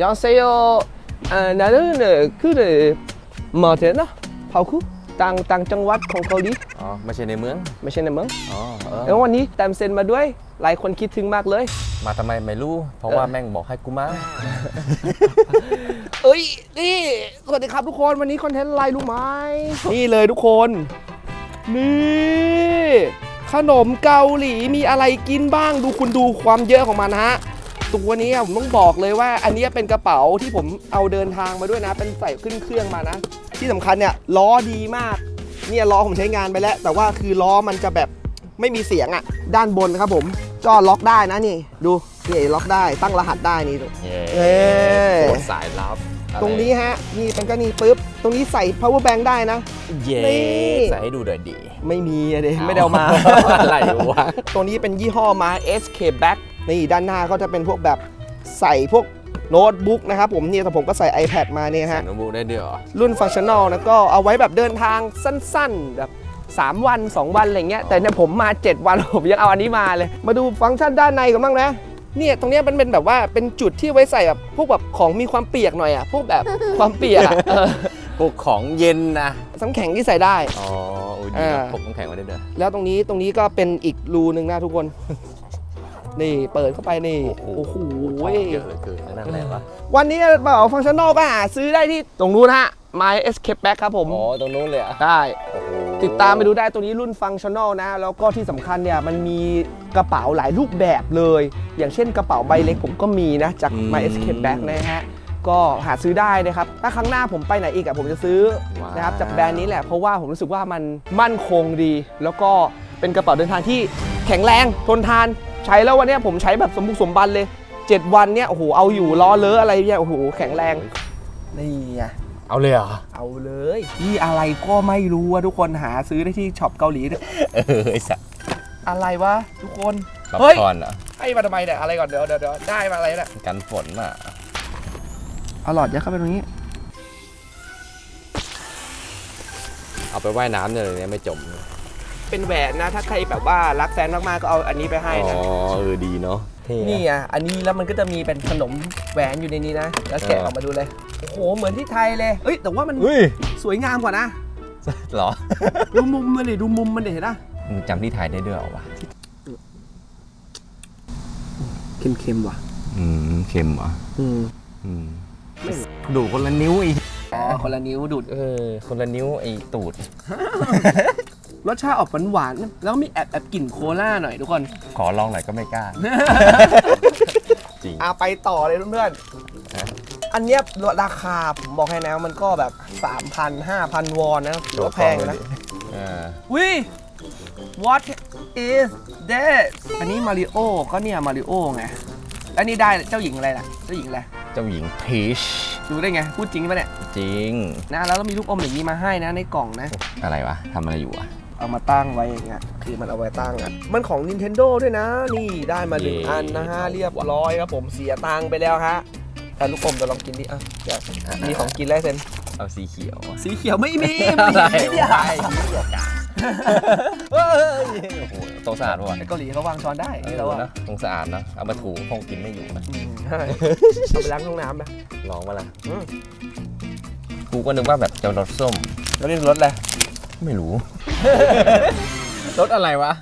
ย้อนเซโยนั่เนคือมาเทนะเผาคือต่างต่างจังหวัดของเกาหลีอ๋อไม่ใช่ในเมือง ไม่ใช่ในเมืองอ๋อแล้ววันนี้แตมเซนมาด้วย หลายคนคิดถึงมากเลย มาทำไมไม่รู้ เพราะว่าแม่งบอกให้กูมาเอ้ยนี่สวัสดีครับทุกคนวันนี้คอนเทนต์อะไรรู้ไหมนี่เลยทุกคน นี่ขนมเกาหลีมีอะไรกินบ้างดูคุณดูความเยอะของมันฮะ ตัวนี้ผมต้องบอกเลยว่า อันนี้เป็นกระเป๋าที่ผมเอาเดินทางมาด้วยนะ เป็นใส่ขึ้นเครื่องมานะ ที่สำคัญเนี่ยล้อดีมาก เนี่ยล้อผมใช้งานไปแล้ว แต่ว่าคือล้อมันจะแบบไม่มีเสียงอะ่ะ ด้านบนครับผมก็ล็อกได้นะนี่ดูนี่ล็อกได้ตั้งรหัสได้นี่ดูเย้เอ้ยโคตรสายลับอะไตรงนี้ฮะ นี่เป็นก็นี่ปุ๊บ ตรงนี้ใส่ power bank ได้นะ เย้นี่ใส่ให้ดูหน่อยดิไม่มีอะเดไม่ได้เอามา อะไรวะตัวนี้เป็นยี่ห้อมา SK Back นี่ด้านหน้าก็จะเป็นพวกแบบใส่พวกโน้ตบุ๊กนะครับผมเนี่ยแต่ผมก็ใส่ iPad มาเนี่ยใส่ฮะ โน้ตบุ๊กได้ด้วยเหรอ รุ่นฟังชั่น a ลนะก็เอาไว้แบบเดินทางสั้นๆ แบบ 3 วัน 2 วันอะไรเงี้ยแต่เนี่ยผมมา 7 วัน ผมยังเอาอันนี้มาเลย มาดูฟังก์ชันด้านในกันบ้างนะเนี่ยตรงเนี้ยมันเป็นแบบว่าเป็นจุดที่ไว้ใส่แบบพวกแบบของมีความเปียกหน่อยอะพวกแบบความเปียกอะเออพวกของเย็นนะน้ำแข็งที่ใส่ได้ อ๋อโอ้ยดีนะอ่า พกน้ำแข็งมาได้ด้วย แล้วตรงนี้ตรงนี้ก็เป็นอีกรูหนึ่งนะทุกคน นี่เปิดเข้าไปนี่ โอ้โหของเยอะเหลือเกินนั่นอะไรวะวันนี้กระเป๋าฟังชั่น a ลก็หาซื้อได้ที่ตรงนู้นฮะ My Escape Bag ครับผม อ๋อ ตรงนู้นเลยอะได้โอ้โหติดตามไปดูได้ตัวนี้รุ่นฟังชั่น a ลนะ แล้วก็ที่สำคัญเนี่ยมันมีกระเป๋าหลายรูปแบบเลย อย่างเช่นกระเป๋าใบเล็กผมก็มีนะ จาก My Escape Bag นะฮะก็หาซื้อได้นะครับ ถ้าครั้งหน้าผมไปไหนอีกอะผมจะซื้อว้าวนะครับจากแบรนด์นี้แหละ เพราะว่าผมรู้สึกว่ามันมั่นคงดี แล้วก็เป็นกระเป๋าเดินทางที่แข็งแรงทนทาน ใช้แล้ววันเนี้ยผมใช้แบบสมบุกสมบันเลย 7 วันเนี่ยโอ้โหเอาอยู่ล้อเลอะอะไรเนี่ยโอ้โหแข็งแรงนี่ไงเอาเลยเหรอ เอาเลยนี่อะไรก็ไม่รู้อะทุกคนหาซื้อได้ที่ช็อปเกาหลีเออไอ้สัสอะไรวะทุกคนป๊อปเฮ้ยคอร์นเหรอให้มาทำไมเนี่ยอะไรก่อนเดี๋ยวเดี๋ยวเดี๋ยวได้มาอะไรเนี่ยกันฝนอะเอาหลอดยัดเข้าไปตรงนี้ เอาไปว่ายน้ำเนี่ยเลยเนี่ยไม่จม เป็นแหวนนะ ถ้าใครแบบว่ารักแฟนมากๆก็เอาอันนี้ไปให้อ๋นะอเออดีเนาะเท่นี่อะอันนี้แล้วมันก็จะมีเป็นขนมแหวนอยู่ในนี้นะ แล้วแกะเออออกมาดูเลยโอ้โหเหมือนที่ไทยเลยเอ้ยแต่ว่ามันเฮ้ยสวยงามกว่านะ เหรอดูมุมมันดิดูมุมมันดิเห็นปะมึงจำที่ถ่ายได้ด้วยเหรอวะเค็มๆว่ะ อืมเค็มเหรออืมอืมไม่ดูคนละนิ้วอีกอ๋อคนละนิ้วดูดเออคนละนิ้วไอ้ตูด รสชาติออกหวานๆแล้วมีแอบแอบกลิ่นโคลาหน่อยทุกคน ขอลองหน่อยก็ไม่กล้า จริงอาไปต่อเลยเพื่อนฮะๆอันเนี้ยราคาผมบอกให้นะมันก็แบบ 3,000 5,000 วอนนะถือว่าแพงนะเออวิ what is this อันนี้มาริโอก็เนี่ยมาริโอไง อันนี้ได้เจ้าหญิงอะไรล่ะ เจ้าหญิงอะไร เจ้าหญิงพีชดูได้ไง พูดจริงปะเนี่ย จริง นะ แล้วก็มีลูกอมอย่างนี้มาให้นะในกล่องนะ อะไรวะทำอะไรอยู่อะ เอามาตั้งไว้อย่างเงี้ยคือมันเอาไว้ตั้งอะมันของ Nintendo ด้วยนะ นี่ได้มาหนึ่งเย้อันนะฮะเรียบร้อยครับผมเสียตังค์ไปแล้วฮะแต่ลูกอมจะลองกินดิอะเดี๋ยวมีของกินแล้วเซนเอาสีเขียวสีเขียวไม่มีอะไรไม่วะได้เฮ้ยโอ้โหตรงสะอาดป่ะไอ้เกาหลีเขาวางช้อนได้นี่เราอะนะตรงสะอาดนะเอามาถูคงกินไม่อยู่นะอืมใช่เอาไปล้างห้องน้ำนะลองมาละอืมกูก็นึกว่าแบบจะรสส้มแล้วนี่รสอะไร ไม่รู้ รสอะไรวะ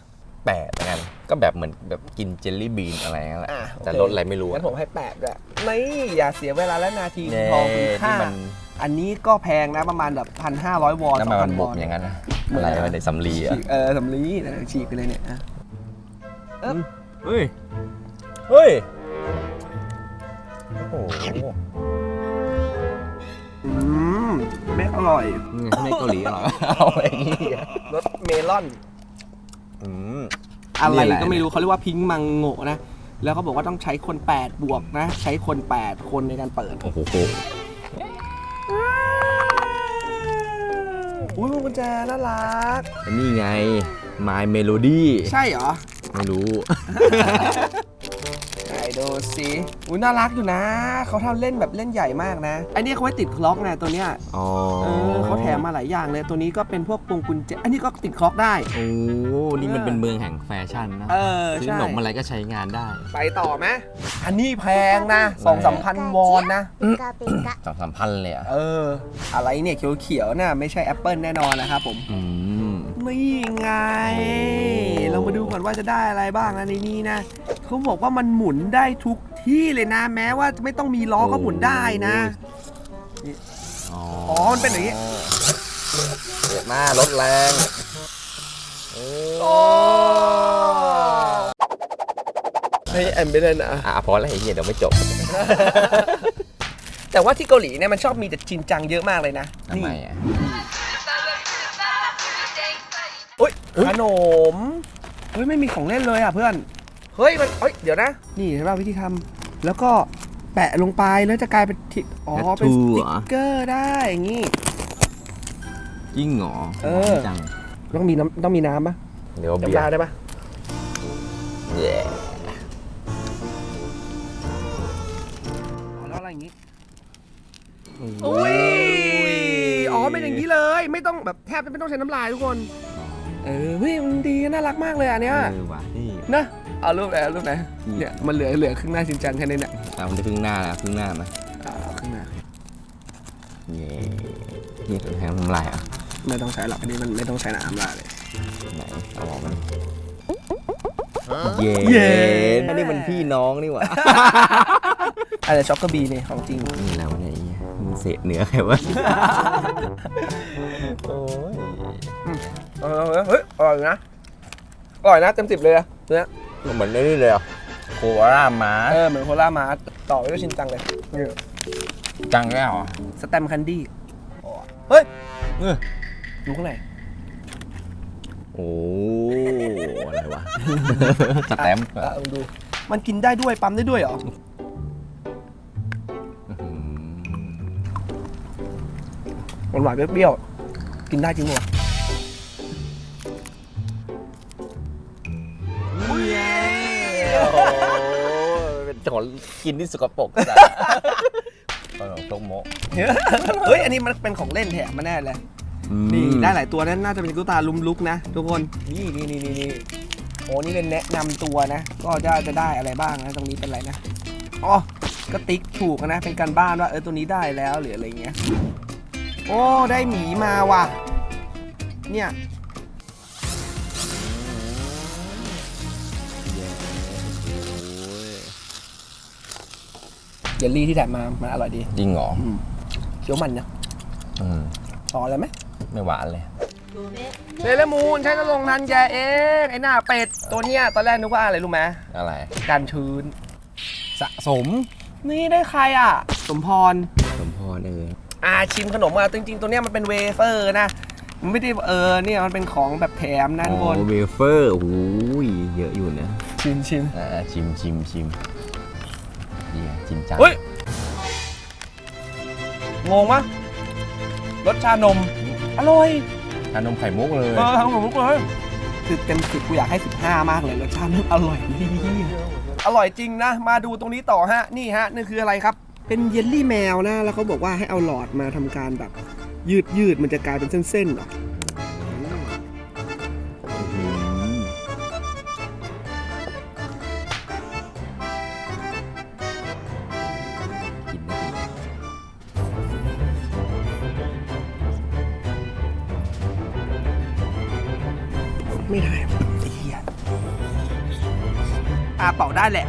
แปลกเหมือนกันก็แบบเหมือนแบบกินเจลลี่บีนอะไรนั่นแหละอะแต่โอเครสอะไรไม่รู้งั้อะนผมให้แปดด้วยนี่อย่าเสียเวลาและนาทีเน่ทองคุณค่าที่มันอันนี้ก็แพงนะประมาณแบบพันห้าร้อยวอนน้ำสมัอนงมัพันนบวกอนอย่างนั้นนะเหมือนอะไรอะไร วะในสำลีอะฉีกเออสำลีเดี๋ยวฉีกไปเลยเนี่ยอะเฮ้ยเฮ้ย โอ้โหอืม ไม่อร่อยไม่เกาหลีอร่อยเอาอะไรอย่างงี้อะรสเมลอนอืมอะไรนี่แหละก็ไม่รู้เขาเรียกว่าพิงมังโงะนะ แล้วเขาบอกว่าต้องใช้คน 8 บวกนะ ใช้คน 8 คนในการเปิดโอ้โหอุ้ยพวงกุญแจน่ารักอันนี่ไง My Melody ใช่เหรอ ไม่รู้ไหน ดูสิอุ้ยน่ารักอยู่นะ เขาทำเล่นแบบเล่นใหญ่มากนะไอันนี้เขาไว้ติดคล็อกนะตัวเนี้ยออเออเขาแถมมาหลายอย่างเลยตัวนี้ก็เป็นพวกปวงกุญแจอันนี้ก็ติดคล็อกได้ โอ้นี่มันเป็นเมืองแห่งแฟชั่นนะเออซื้อในมอะไรก็ใช้งานได้ไปต่อไหมอันนี้แพงนะสองสามพันวอนนะสองสามพันเลยอะเออ อะไรเนี่ยเขียวๆน่ะไม่ใช่แอปเปิลแน่นอนนะครับผม อืม นี่ไง เรามาดูก่อนว่าจะได้อะไรบ้างนะในนี้นะเขาบอกว่ามันหมุนได้ทุกที่เลยนะ แม้ว่าจะไม่ต้องมีล้อก็หมุนได้นะอ๋ออ๋อมันเป็นอย่างนี้เด็ดมากรถแรงโอ้โอ้เฮ้ยแอมไม่ได้นะอะพอแล้วไอ้เหี้ยเดี๋ยวไม่จบ แต่ว่าที่เกาหลีเนี่ยมันชอบมีแต่ชินจังเยอะมากเลยนะทำไมอะ ขนมเฮ้ยไม่มีของเล่นเลยอะเพื่อน เฮ้ยมันเฮ้ยเดี๋ยวนะ นี่เห็นป่ะวิธีทำแล้วก็แปะลงไปแล้วจะกลายเป็นทิอ๋อเป็นสติ๊กเกอร์ได้อย่างงี้ ยิ่งเหรอเออ จังต้องมีน้ำต้องมีน้ำปะเดี๋ยวเบีน้ำยลาร์ได้ปะเย้อ๋อแล้วอะไรอย่างงี้อุ้ยอ๋อเป็นอย่างนี้เลย ไม่ต้องแบบแทบจะไม่ต้องใช้น้ำลายทุกคน เออเฮ้ยมันดีน่ารักมากเลยอันเนี้ยเออว่ะนี่นะเอารูปไหนเอารูปไหนอืมเนี่ยมันเหลือเหลือครึ่งหน้าจริงจังแค่นี้เนี่ยตามมันจะครึ่งหน้านะครึ่งหน้านะอ่าเอาครึ่งหน้าเย้นี่แทงน้ำลายอะไม่ต้องใช้หรอกอันนี้มันไม่ต้องใช้น้ำลายเลยไหนเอาออกมาดิเย้เย้อันนี้มันพี่น้องนี่หว่าอะไรช็อกโกบีเนี่ยของจริงนี่แล้วเนี่ยไอ้ เหี้ยมึงเศษเนื้อใครวะโอ้ยเออเฮ้ยอร่อยนะอร่อยนะเต็มสิบเลยอะเนี่ยเหมือนนี่เลยอะโคอาร่ามาเออเหมือนโคล่ามาต่อไปด้วยชินจังเลยนี่จังแล้วเหรอสแตมป์คันดี้เฮ้ยเออดูข้างในโอ้อะไรวะสแตมป์อะลองดูมันกินได้ด้วยปั๊มได้ด้วยเหรอ หวานหวานๆเปรี้ยวๆกินได้จริงเหรอเย้โอ้เป็นของกินที่สกปรกจ้ะขนมโตโมะเฮ้ย อันนี้มันเป็นของเล่นแถมมาแน่เลย นี่ได้หลายตัวนั่นน่าจะเป็นตุ๊กตาลุมลุกนะ ทุกคน นี่นี่นี่นี่นี่โอ้นี่เป็นแนะนำตัวนะ ก็จะจะได้อะไรบ้างนะ ตรงนี้เป็นอะไรนะ อ๋อ ก็ติ๊กถูกนะ เป็นการบ้านว่าเออตัวนี้ได้แล้วหรืออะไรเงี้ย โอ้ได้หมีมาว่ะ เนี่ยเยลลี่ที่แถมมามันอร่อยดีจริงเหรอเคี้ยวมันนะอืมต่อเลยไหมไม่หวานเลย เซเลอร์มูนใช้นรงค์ทันแกเองไอ้หน้าเป็ดตัวเนี้ยตอนแรกนึกว่าอะไรรู้ไหมอะไร การชื้น สะสม นี่ได้ใครอะ สมพรสมพรเอออ่าชิมขนมอะจริงๆ ตัวเนี้ยมันเป็นเวเฟอร์นะ มันไม่ได้เออเนี่ยมันเป็นของแบบแถมนะทุกคนอ๋อเวเฟอร์โอ้ยเยอะอยู่นะชิมชิมอ่าชิมชิมชิมเฮียจริงจังเฮ้ยงงปะรสชานม อร่อยทานนมไข่มุกเลยเออทั้งหมดทุกเลยคือเต็มสิบกูอยากให้ 15 มากเลยรสชาติมันอร่อยดีอร่อยจริงนะ มาดูตรงนี้ต่อฮะ นี่ฮะ นี่คืออะไรครับ เป็นเยลลี่แมวนะ แล้วเขาบอกว่าให้เอาหลอดมาทำการแบบ ยืดยืดๆมันจะกลายเป็นเส้นๆเหรออืมกินได้ดีไม่ได้ว่ะไอ้เหี้ยอ่าเป่าได้แหละ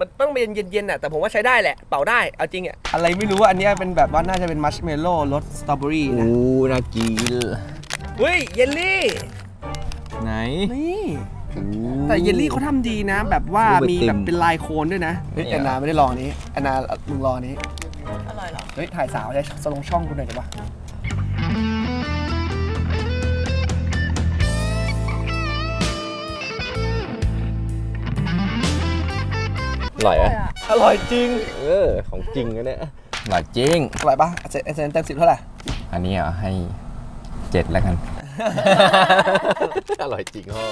มันต้องเป็นเย็นๆอะแต่ผมว่าใช้ได้แหละเป่าได้เอาจริงอะอะไรไม่รู้ว่าอันเนี้ยเป็นแบบว่าน่าจะเป็นมัชเมลโล่รสสตรอเบอรี่นะโอ้น่ากินเฮ้ยเยลลี่ไหนนี่โอ้ แต่เยลลี่เขาทำดีนะ แบบว่ารูปไอมีติมแบบเป็นลายโคนด้วยนะเฮ้ยเนี่แอยนนาไม่ได้ลองอันนี้แอนนามึงลองอันนี้อร่อยเหรอ เฮ้ยถ่ายสาวได้สลงช่องกูหน่อยได้ปะ อร่อยไหมอร่อยจริง เออ ของจริงนะเนี่ยอร่อยจริง อร่อยปะเซนเซนเต็มสิบเท่าไหร่ อันนี้เหรอให้เจ็ดแล้วกันเอร่อยจริงพ่อ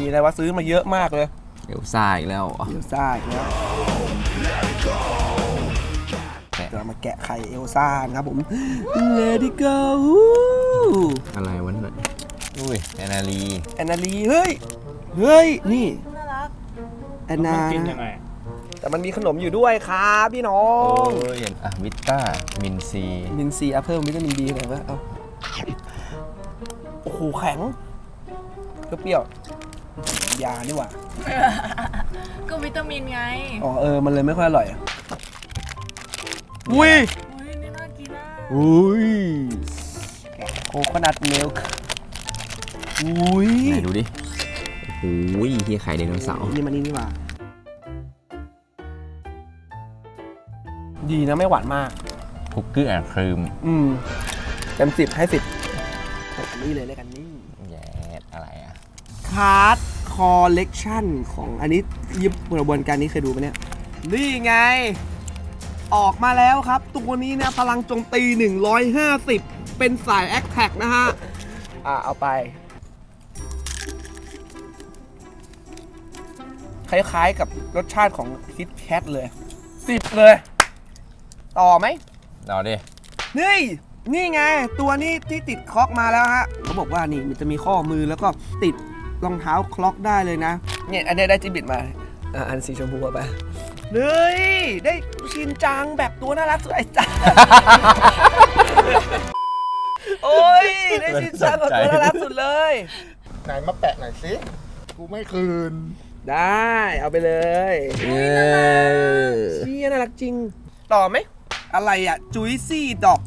มีอะไรวะซื้อมาเยอะมากเลยเดี๋ยวซ่าอีกแล้วเอลซ่าอีกแล้วเดี๋ยวเรามาแกะไข่เอลซ่านะครับผม Let it go อะไรวะเนี่ยอุ้ยแอนนาลีแอนนาลี เฮ้ย เฮ้ย นี่ น่ารักแอนนามันกินยังไง แต่มันมีขนมอยู่ด้วยครับพี่น้อโอ้งยอะวิต้ามินซีมินซีอะเพิ่มวิตามินดีหน่อยว่าเอาโอ้โหแข็งเปรี้ยวๆยานี่หว่าก็วิตามินไงอ๋อเออมันเลยไม่ค่อยอร่อยอะอุ้ยอุ้ยนี่น่ากินอะอุ้ยโคคนัทมิลค์อุ้ยไหนดูดิโอ้ยที่ไข่ไดโนเสาร์นี่มันนี่นี่หว่า ดีนะไม่หวานมาก คุกกี้แอนด์ครีมอืมเต็มสิบให้สิบอันนี้เลยเลยกันนี่แย่อะไรอะ คาร์ดคอลเลกชันของอันนี้ยิบกระบวนการนี้เคยดูไหมเนี่ย นี่ไง ออกมาแล้วครับ ตัวนี้นะ พลังโจมตี 150 เป็นสายแอคแท็กนะฮะ อ่าเอาไป คล้ายๆกับรสชาติของคิดแคทเลยสิบเลย ต่อไหมเอาดินี่ นี่ไง ตัวนี้ที่ติดคล็อกมาแล้วฮะเขาบอกว่านี่มันจะมีข้อมือแล้วก็ติดรองเท้าคล็อกได้เลยนะ เนี่ยอันนี้ได้จิบิตมาอะอันสีชมพูเอาไปเฮ้ยได้ชินจังแบบตัวน่ารักสุดไอ้จังโอ้ยได้ชินจังแบบตัวน่ารักสุดเลย ไหนมาแปะหน่อยสิ กูไม่คืน ได้เอาไปเลยเย้เชี่ยน่ารักจริง ต่อไหม อะไรอะจุยซี่ดอก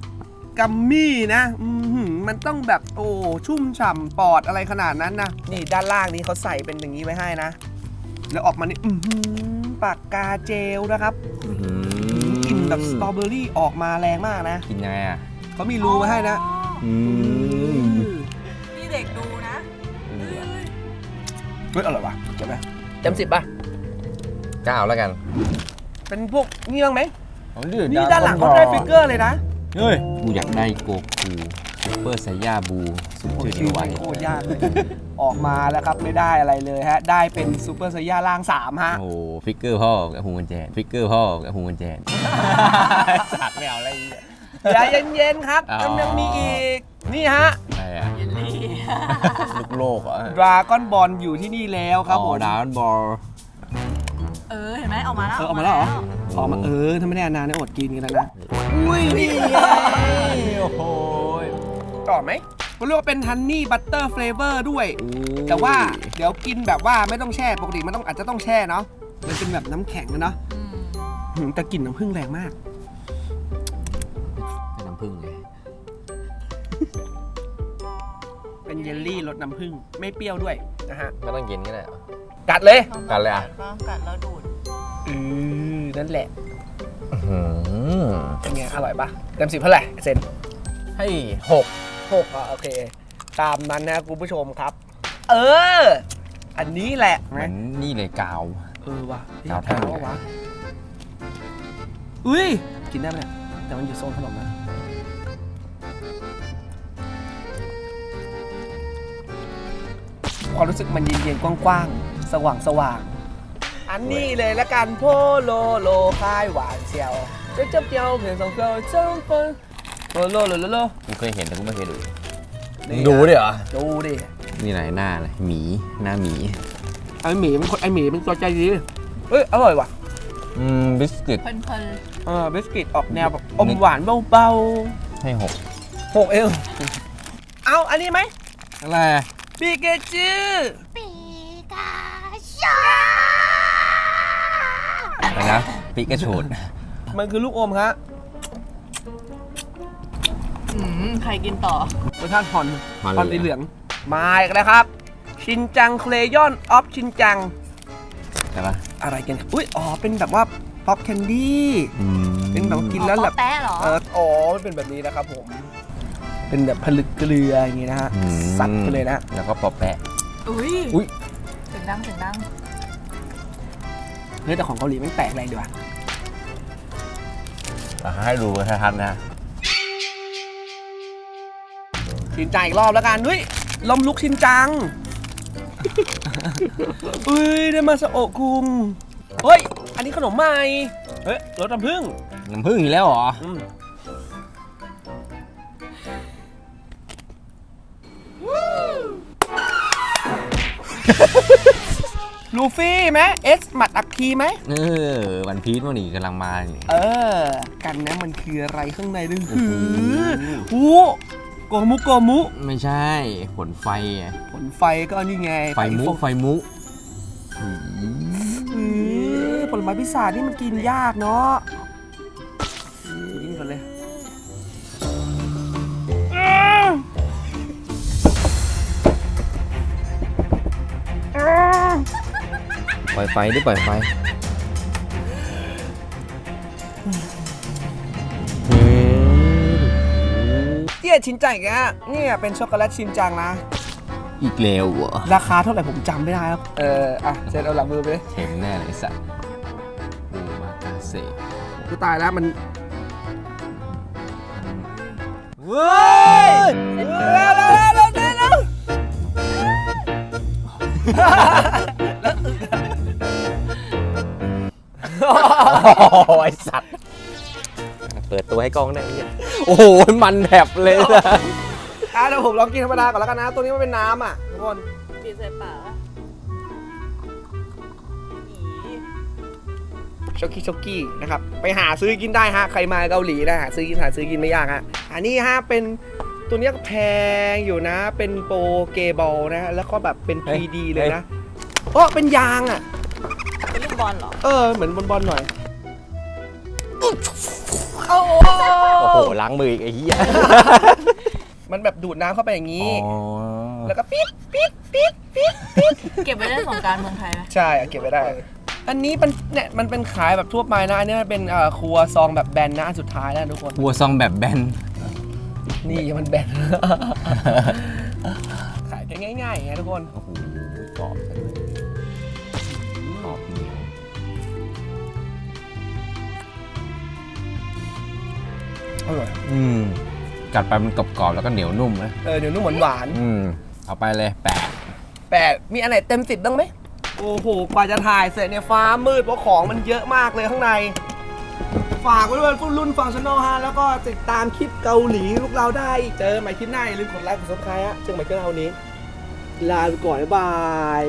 กัมมี่นะอือหือมันต้องแบบโอ้ชุ่มฉ่ำปอดอะไรขนาดนั้นนะ นี่ด้านล่างนี้เขาใส่เป็นอย่างนี้ไว้ให้นะ แล้วออกมานี่อือหือปากกาเจลนะครับอื้อหืกลิ่นแบบสตรอเบอรี่ออกมาแรงมากนะกินยังไงอะเขามีรูไว้ให้นะอืมนี่เด็กดูนะเฮ้ยอร่อยวะเก็บไหมเต็มสิบป่ะเก้าแล้วกัน เป็นพวกนี่บ้างไหมเอาเลือ นี่ด้านหลังเขาได้ฟิกเกอร์เลยนะเฮ้ยกูอยากได้โกคูซูเปอร์ไซย่าบูสุดโอ้ชื่ยอชื่นี้อไว้โคตรยากเลยออกมาแล้วครับไม่ได้อะไรเลยฮะ ได้เป็นซูเปอร์ไซย่าล่างสามฮะ โอ้โหฟิกเกอร์พ่อกับฮูมันแจนฟิกเกอร์พ่อกับฮูมันแจนสัตว์ไม่เอาอะไรอีกอะอย่าเย็นๆครับอ๋อมันยังมีอีก นี่ฮะอะไรอะเยลลี่ลูกโลกเหรอะดราก้อนบอลอยู่ที่นี่แล้วครับผมดาวน์บอล เออ เห็นไหมออกมาแล้วเออออกมาแล้วเหรอออกมาเออถ้าไม่ได้นานเนี่ยอดกินกันแล้วนะอุ้ยนี่ไงโอ้โหต่อไหมเขาเรียกว่าเป็นฮันนี่บัตเตอร์เฟลเวอร์ด้วย แต่ว่าเดี๋ยวกินแบบว่าไม่ต้องแช่ปกติมันต้องอาจจะต้องแช่เนาะมันเป็นแบบน้ำแข็งนะเนาะอืมหืมแต่กลิ่นน้ำผึ้งแรงมากเป็นน้ำผึ้งไงเป็นเยลลี่รสน้ำผึ้งไม่เปรี้ยวด้วยนะฮะไม่ต้องกินก็ได้เหรอ กัดเลย กัดเลยอะกัดกัดแล้วดูดอือนั่นแหละอื้อหือเป็นไงอร่อยปะเต็มสิบเท่าไหร่เซนให้หกหกอะโอเค ตามนั้นนะคุณผู้ชมครับ เออ อันนี้แหละเหมือนนี่เลยกาว เออว่ะกาวแท่งกวะอุ้ยกินได้ไหมเนี่ยแต่มันอยู่โซนขนมนะความรู้สึกมันเย็นๆกว้างๆ สว่างๆอันนี้เลยละกันโพโลโลคายหวานเชียวเจ้าเจ้าเปียวเพียงสองเกลเจ้าเปิ้ลโลโลโลโลโลกูเคยเห็นแต่กูไม่เคยดูนี่ดูดิเหรอดูดินี่ไหนหน้าเลยหมีหน้าหมีไอหมีเป็นคนไอหมีเป็นตัวใจดีเอ้ยอร่อยว่ะอืมบิสกิตเพลินเพลินเออบิสกิตออกแนวแบบอมหวานเบาให้หกๆหกเอวเอาอันนี้ไหมอะไรปีเกจื ปีกาช อะไร นะปิกาชูดมันคือลูกอมฮะอืมใครกินต่อรสชาติฮอนฮอนฮอนสีเหลือง มาอีกแล้วครับ ชินจังเคลยอนออฟชินจังใช่ปะอะไรกันอุ้ยอ๋อเป็นแบบว่าป๊อปแคนดี้อืมเป็นแบบกินแล้วแบบแป๊ะเหรอเอออ๋อมันเป็นแบบนี้นะครับผม เป็นแบบผลึกเกลืออย่างงี้นะฮะอืมสัตว์ไปเลยนะแล้วก็ปอแปะอุ้ยอุ๊ยเสียงดังเสียงดังเฮ้ยแต่ของเกาหลีมันแตกแรงดีว่ะ ให้ดูชัดๆนะชินจังอีกรอบแล้วกันเฮ้ยล้มลุกชินจัง อุ้ยได้มาสโอะคุงเฮ้ย อันนี้ขนมใหม่ เฮ้ยรสน้ำผึ้งน้ำผึ้งอีกแล้วเหรออืม ลูฟี่ไหมเอสหมัดอักคีไหมเออวันพีชมันนี่กำลังมานี่เออ กันนะมันคืออะไรข้างในนึงโอ้หืโหอหูโกมุโกมุ ไม่ใช่ ผลไฟไงผลไฟก็นี่ไงไฟมุฟไฟมุอือผลไม้พิศาจนี่มันกินยากเนาะ ล่อยไฟดิปล่อยไฟเฮ้ยเตี้ยชินจังอีกอะเนี่ยเป็นช็อกโกแลตชินจังนะ อีกแล้วเหรอราคาเท่าไหร่ผมจำไม่ได้แล้วเออ อะเซนเอาหลังมือไปเลยเห็นแน่เลยไอ้สัตว์โอมากาเซ่กูตายแล้วมันเว้ยเร็วเร็วเร็วเร็ว โอ้ยสัตว์ เปิดตัวให้กล้องได้เนี่ยโอ้โห มันแถบเลยนะอะเดี๋ยวผมลองกินธรรมดาก่อนแล้วกันนะ ตัวนี้มันเป็นน้ำอะทุกคนบีบใส่ปากอะอีช็อกกี้ช็อกกี้นะครับ ไปหาซื้อกินได้ฮะ ใครมาเกาหลีนะหาซื้อกินหาซื้อกินไม่ยากฮะ อันนี้ฮะเป็นตัวเนี้ยก็แพงอยู่นะ เป็นโปรเกบอลนะ แล้วก็แบบเป็น 3D เลยนะโอ้เป็นยางอะเป็นลูก บอลเหรอ เออเหมือนบอลๆหน่อย โอ้โหโอ้โหล้างมืออีกไอ้เหี้ยมันแบบดูดน้ำเข้าไปอย่างนี้ อ๋อแล้วก็ปิดปิดปิดปิดปิดเก็บไว้เล่นสงกรารเมืองไทยไหมใช่เอาเก็บไว้ได้ อันนี้มันเนี่ยมันเป็นขายแบบทั่วไปนะ อันนี้มันเป็นเอ่อครัวซองแบบแบนนะอันสุดท้ายแล้วทุกคน วัวซองแบบแบน นี่มันแบน ขายกันง่ายๆไงทุกคน โอ้โหกรอบ อร่อยอืมกัดไปมันกรอบๆแล้วก็เหนียวนุ่มนะเออเดี๋ยวนุ่มหวานอืมเอาไปเลยแปะๆแปดมีอันไหนเต็มสิบบ้างไหมโอ้โหกว่าจะถ่ายเสร็จเนี่ยฟ้ามืดเพราะของมันเยอะมากเลยข้างใน ฝากไว้ด้วยรุ่นฟังชั่นอลฮะแล้วก็ติดตามคลิปเกาหลีพวกเราได้เจอใหม่คลิปหน้าอย่าลืมกดไลค์กดซับสไครต์ฮะเจอใหม่คลิปหน้าวันนี้ ลาไปก่อนบ๊ายบาย